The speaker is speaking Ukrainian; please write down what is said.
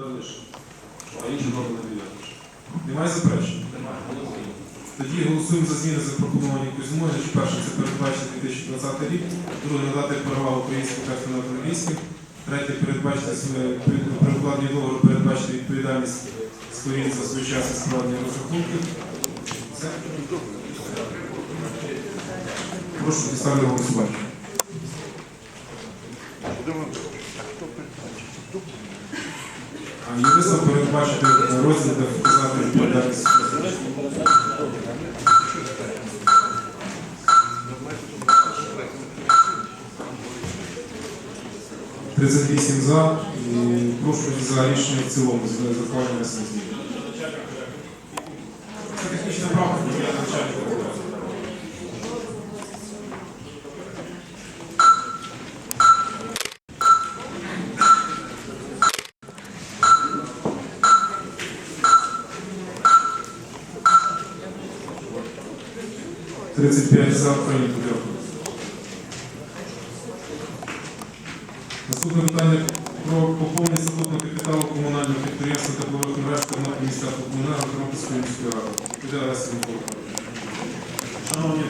ж. А інші добре не дев'яти. Немає заперечень? Тоді голосуємо за зміни запропоновані Кузьмою. Значить, перше це передбачити 2020 рік, друге надати перевагу українським та англійським, третє передбачити при укладенні договору передбачити відповідальність сторін за своєчасне складення розрахунків. Все. Прошу поставити голосування. Юристам передбачити розділ, де вказати відповідальність. 38 за. І прошу за рішення в цілому з захвалення внесення. Це технічна правка, 35 за прийнято. Дякую. Наступне питання про поповнення статутного капіталу комунального підприємства теплових мереж на Міністерства комунального Тернопільської міської ради. Шановні. Шановні